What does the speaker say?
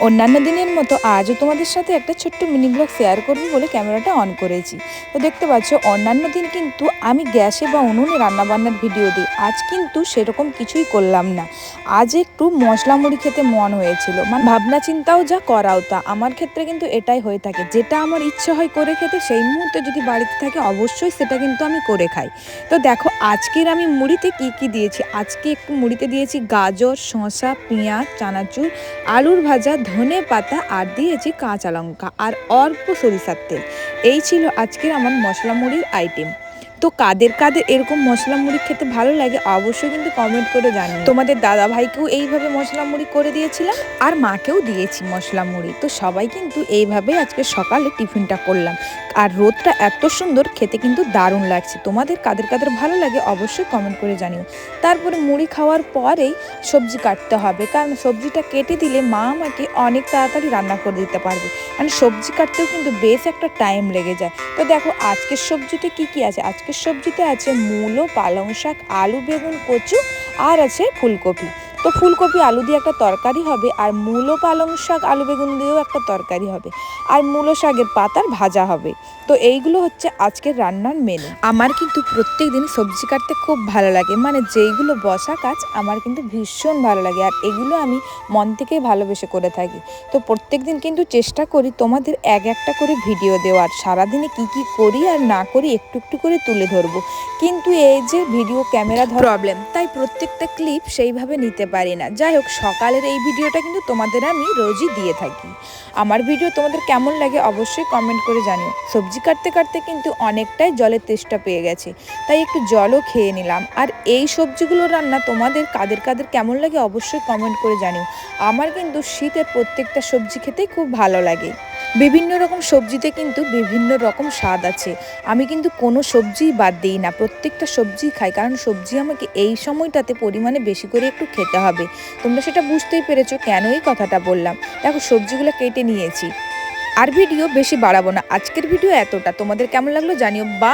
অন্যান্য দিনের মতো আজও তোমাদের সাথে একটা ছোট্ট মিনি ব্লগ শেয়ার করব বলে ক্যামেরাটা অন করেছি। তো দেখতে পাচ্ছ, অন্যান্য দিন কিন্তু আমি গ্যাসে বা উনুনে রান্নাবান্নার ভিডিও দিই। আজ কিন্তু সেরকম কিছুই করলাম না। আজ একটু মশলা মুড়ি খেতে মন হয়েছিল। মানে ভাবনা চিন্তাও যা করাও তা। আমার ক্ষেত্রে কিন্তু এটাই হয়ে থাকে। যেটা আমার ইচ্ছে হয় করে খেতে, সেই মুহূর্তে যদি বাড়িতে থাকে, অবশ্যই সেটা কিন্তু আমি করে খাই। তো দেখো, আজকের আমি মুড়িতে কি কি দিয়েছি? আজকে একটু মুড়িতে দিয়েছি গাজর, শসা, পেঁয়াজ, চানাচুর, আলুর ভাজা ধনে পাতা আর দিয়েছি কাঁচা লঙ্কা আর অল্প সরিষার তেল। এই ছিল আজকের আমার মশলা মুড়ির আইটেম তো কাদের কাদের এরকম মশলা মুড়ি খেতে ভালো লাগে অবশ্যই কিন্তু কমেন্ট করে জানিও। তোমাদের দাদা ভাইকেও এইভাবে মশলা মুড়ি করে দিয়েছিলাম আর মাকেও দিয়েছি মশলা মুড়ি। তো সবাই কিন্তু এইভাবেই আজকে সকালে টিফিনটা করলাম। আর রোদটা এত সুন্দর, খেতে কিন্তু দারুণ লাগছে। তোমাদের কাদের কাদের ভালো লাগে অবশ্যই কমেন্ট করে জানিও। তারপরে মুড়ি খাওয়ার পরেই সবজি কাটতে হবে। কারণ সবজিটা কেটে দিলে মা আমাকে অনেক তাড়াতাড়ি রান্না করে দিতে পারবে। কারণ সবজি কাটতেও কিন্তু বেশ একটা টাইম লেগে যায়। তো দেখো, আজকের সবজিতে কি কি আছে? আজকের সবজিতে আছে মূলো পালং শাক আলু বেগুন কচু আর আছে ফুলকপি। তো ফুলকপি আলু দিয়ে একটা তরকারি হবে আর মূলো পালং শাক আলু বেগুন দিয়েও একটা তরকারি হবে। আর মূলো শাকের পাতার ভাজা হবে। তো এইগুলো হচ্ছে আজকের রান্নার মেনু আমার কিন্তু প্রত্যেক দিন সবজি কাটতে খুব ভালো লাগে। মানে যেইগুলো বসা কাজ আমার কিন্তু ভীষণ ভালো লাগে। আর এগুলো আমি মন থেকেই ভালোবেসে করে থাকি। তো প্রত্যেক দিন কিন্তু চেষ্টা করি তোমাদের এক একটা করে ভিডিও দেওয়ার। সারাদিনে কি কি করি আর না করি একটু একটু করে তুলে ধরবো। কিন্তু এই যে ভিডিও ক্যামেরা ধর প্রবলেম তাই প্রত্যেকটা ক্লিপ সেইভাবে নিতে পারি না। যাই হোক সকালের এই ভিডিওটা কিন্তু তোমাদের আমি রোজই দিয়ে থাকি। আমার ভিডিও তোমাদের কেমন লাগে অবশ্যই কমেন্ট করে জানিও। সবজি কাটতে কাটতে কিন্তু অনেকটাই জলের তেষ্টা পেয়ে গেছে। তাই একটু জলও খেয়ে নিলাম। আর এই সবজিগুলো রান্না তোমাদের কাদের কাদের কেমন লাগে অবশ্যই কমেন্ট করে জানিও। আমার কিন্তু শীতের প্রত্যেকটা সবজি খেতেই খুব ভালো লাগে। বিভিন্ন রকম সবজিতে কিন্তু বিভিন্ন রকম স্বাদ আছে। আমি কিন্তু কোনো সবজিই বাদ দিই না, প্রত্যেকটা সবজি খাই, কারণ সবজি আমাকে এই সময়টাতে পরিমাণে বেশি করে একটু খেতে হবে। তোমরা সেটা বুঝতেই পেরেছ, কেন এই কথাটা বললাম? দেখো, সবজিগুলো কেটে নিয়েছি। আর ভিডিও বেশি বাড়াবো না। আজকের ভিডিও এতটা। তোমাদের কেমন লাগল জানিও। বা